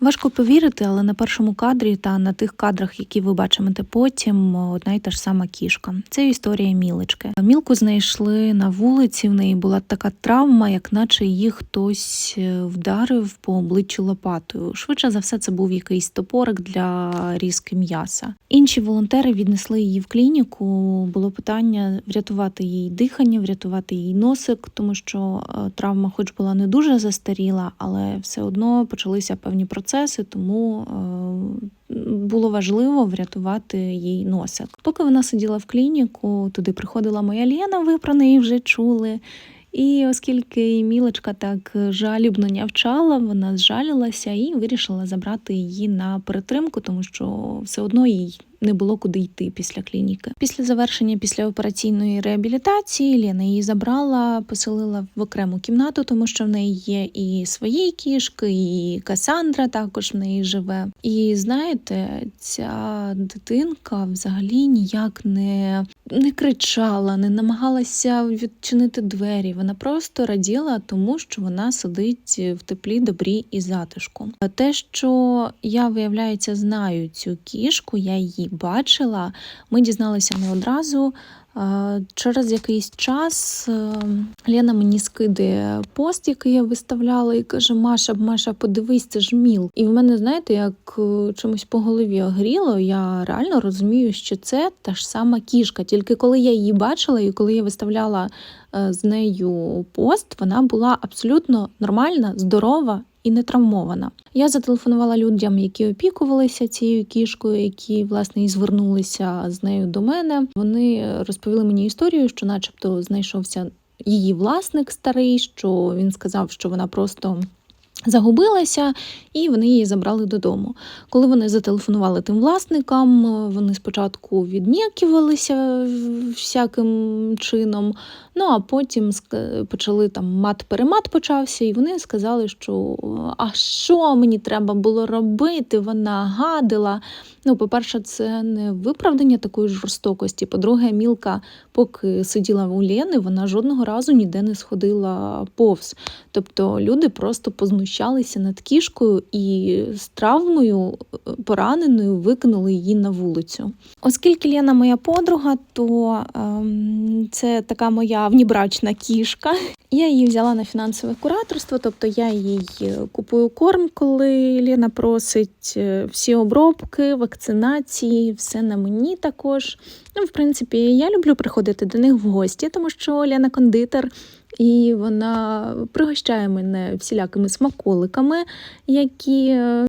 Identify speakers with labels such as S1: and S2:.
S1: Важко повірити, але на першому кадрі та на тих кадрах, які ви бачите потім, одна й та ж сама кішка. Це історія мілочки. Мілку знайшли на вулиці. В неї була така травма, як наче її хтось е, вдарив по обличчю лопатою. Швидше за все, це був якийсь топорик для різки м'яса. Інші волонтери віднесли її в клініку. Було питання врятувати їй дихання, врятувати їй носик, тому що е, травма, хоч була не дуже застаріла, але все одно почалися певні процеси, тому е, було важливо врятувати їй носик. Поки вона сиділа в клініку, туди приходила моя Лена, ви про неї вже чули. І оскільки Мілочка так жалібно нявчала, вона зжалілася і вирішила забрати її на перетримку, тому що все одно їй не було куди йти після клініки. Після завершення післяопераційної реабілітації Лена її забрала, поселила в окрему кімнату, тому що в неї є і свої кішки, і Касандра також в неї живе. І знаєте, ця дитинка взагалі ніяк не, не кричала, не намагалася відчинити двері. Вона просто раділа тому, що вона сидить в теплі, добрі і затишку. Те, що я виявляється, знаю цю кішку, я її бачила. Ми дізналися не одразу. Е, Через якийсь час е, Лена мені скидає пост, який я виставляла, і каже: Маша, Маша, подивись, це ж міл. І в мене, знаєте, як е, чомусь по голові огріло, я реально розумію, що це та ж сама кішка. Тільки коли я її бачила, і коли я виставляла з нею пост, вона була абсолютно нормальна, здорова і не травмована. Я зателефонувала людям, які опікувалися цією кішкою, які власне і звернулися з нею до мене. Вони розповіли мені історію, що, начебто, знайшовся її власник старий, що він сказав, що вона просто. Загубилася, і вони її забрали додому. Коли вони зателефонували тим власникам, вони спочатку віднікувалися всяким чином, ну а потім почали там мат-перемат почався, і вони сказали, що а що мені треба було робити? Вона гадила. Ну, по-перше, це не виправдання такої жорстокості. По-друге, мілка, поки сиділа у Лєни, вона жодного разу ніде не сходила повз. Тобто люди просто познущалися над кішкою і з травмою е, пораненою викинули її на вулицю. Оскільки Лена моя подруга, то ем, це така моя внібрачна кішка. Я її взяла на фінансове кураторство, тобто я їй купую корм, коли Лена просить е, всі обробки, вакцинації, все на мені також. Ну, в принципі, я люблю приходити до них в гості, тому що Лена кондитер, і вона пригощає мене всілякими смаколиками, які е,